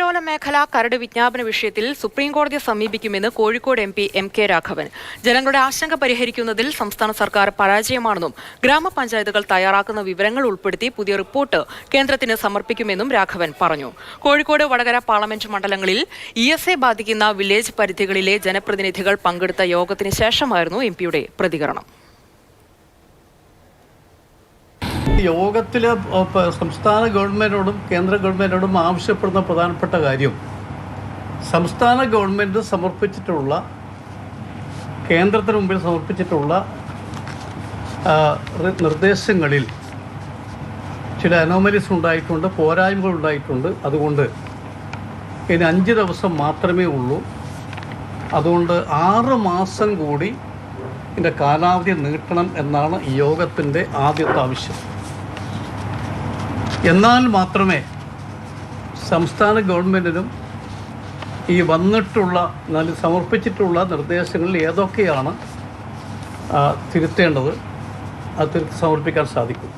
പരിസ്ഥിതിലോല മേഖല കരട് വിജ്ഞാപന വിഷയത്തിൽ സുപ്രീം കോടതിയെ സമീപിക്കുമെന്ന് Kozhikode M P M K Raghavan. ജനങ്ങളുടെ ആശങ്ക പരിഹരിക്കുന്നതിൽ സംസ്ഥാന സർക്കാർ പരാജയമാണെന്നും ഗ്രാമപഞ്ചായത്തുകൾ തയ്യാറാക്കുന്ന വിവരങ്ങൾ ഉൾപ്പെടുത്തി പുതിയ റിപ്പോർട്ട് കേന്ദ്രത്തിന് സമർപ്പിക്കുമെന്നും രാഘവൻ പറഞ്ഞു. കോഴിക്കോട് വടകര പാർലമെന്റ് മണ്ഡലങ്ങളിൽ ഇ എസ് എ ബാധിക്കുന്ന വില്ലേജ് പരിധികളിലെ ജനപ്രതിനിധികൾ പങ്കെടുത്ത യോഗത്തിന് ശേഷമായിരുന്നു എം പിയുടെ പ്രതികരണം. യോഗത്തിൽ സംസ്ഥാന ഗവൺമെന്റോടും കേന്ദ്ര ഗവൺമെന്റോടും ആവശ്യപ്പെടുന്ന പ്രധാനപ്പെട്ട കാര്യം സംസ്ഥാന ഗവൺമെന്റ് സമർപ്പിച്ചിട്ടുള്ള കേന്ദ്രത്തിന് മുമ്പിൽ സമർപ്പിച്ചിട്ടുള്ള നിർദ്ദേശങ്ങളിൽ ചില അനോമലീസ് ഉണ്ടായിട്ടുണ്ട് പോരായ്മകൾ ഉണ്ടായിട്ടുണ്ട്. അതുകൊണ്ട് ഇനി അഞ്ച് ദിവസം മാത്രമേ ഉള്ളൂ. അതുകൊണ്ട് ആറ് മാസം കൂടി ഇതിന്റെ കാലാവധി നീട്ടണം എന്നാണ് യോഗത്തിന്റെ ആദ്യത്തെ ആവശ്യം. എന്നാൽ മാത്രമേ സംസ്ഥാന ഗവൺമെന്റിനും ഈ വന്നിട്ടുള്ള നല്ല സമർപ്പിച്ചിട്ടുള്ള നിർദ്ദേശങ്ങളിൽ ഏതൊക്കെയാണ് തിരുത്തേണ്ടത് അത് തിരുത്തി സമർപ്പിക്കാൻ സാധിക്കും.